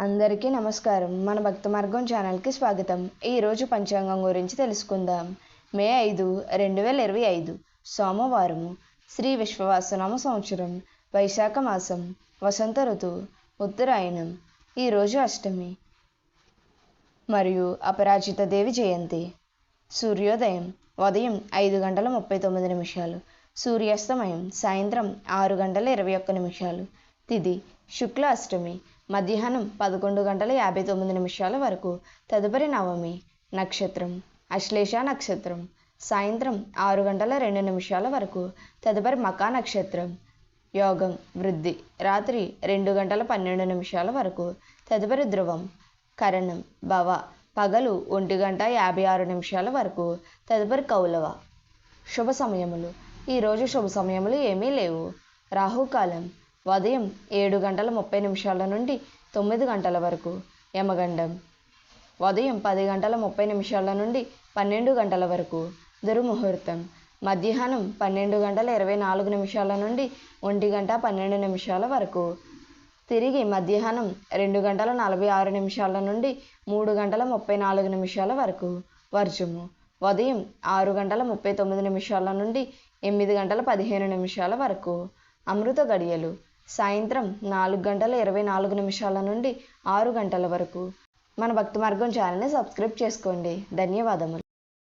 అందరికీ నమస్కారం. మన భక్త మార్గం ఛానల్కి స్వాగతం. ఈరోజు పంచాంగం గురించి తెలుసుకుందాం. మే ఐదు రెండు వేల ఇరవై ఐదు సోమవారము శ్రీ విశ్వవాసనామ సంవత్సరం వైశాఖ మాసం వసంత ఋతువు ఉత్తరాయణం ఈరోజు అష్టమి మరియు అపరాజిత దేవి జయంతి. సూర్యోదయం ఉదయం ఐదు గంటల ముప్పై తొమ్మిది నిమిషాలు. సూర్యాస్తమయం సాయంత్రం ఆరు గంటల ఇరవై ఒక్క నిమిషాలు. తిది శుక్ల అష్టమి మధ్యాహ్నం పదకొండు గంటల యాభై తొమ్మిది నిమిషాల వరకు. తదుపరి నవమి నక్షత్రం. అశ్లేష నక్షత్రం. సాయంత్రం ఆరు గంటల రెండు నిమిషాల వరకు. తదుపరి మకా నక్షత్రం. యోగం వృద్ధి. రాత్రి రెండు గంటల పన్నెండు నిమిషాల వరకు. తదుపరి ధ్రువం. కరణం భవ. పగలు ఒంటి గంట యాభై ఆరు నిమిషాల వరకు. తదుపరి కౌలవ. శుభ సమయములు. ఈరోజు శుభ సమయములు ఏమీ లేవు. రాహుకాలం. ఉదయం ఏడు గంటల ముప్పై నిమిషాల నుండి తొమ్మిది గంటల వరకు యమగండం. ఉదయం పది గంటల ముప్పై నిమిషాల నుండి పన్నెండు గంటల వరకు దుర్ముహూర్తం. మధ్యాహ్నం పన్నెండు గంటల ఇరవై నాలుగు నిమిషాల నుండి ఒంటి గంట పన్నెండు నిమిషాల వరకు. తిరిగి మధ్యాహ్నం రెండు గంటల నలభై ఆరు నిమిషాల నుండి మూడు గంటల ముప్పై నాలుగు నిమిషాల వరకు వర్జము. ఉదయం ఆరు గంటల ముప్పై తొమ్మిది నిమిషాల నుండి ఎనిమిది గంటల పదిహేను నిమిషాల వరకు అమృత గడియలు. సాయంత్రం నాలుగు గంటల ఇరవై నాలుగు నిమిషాల నుండి ఆరు గంటల వరకు. మన భక్తి మార్గం ఛానల్ని సబ్స్క్రైబ్ చేసుకోండి. ధన్యవాదములు.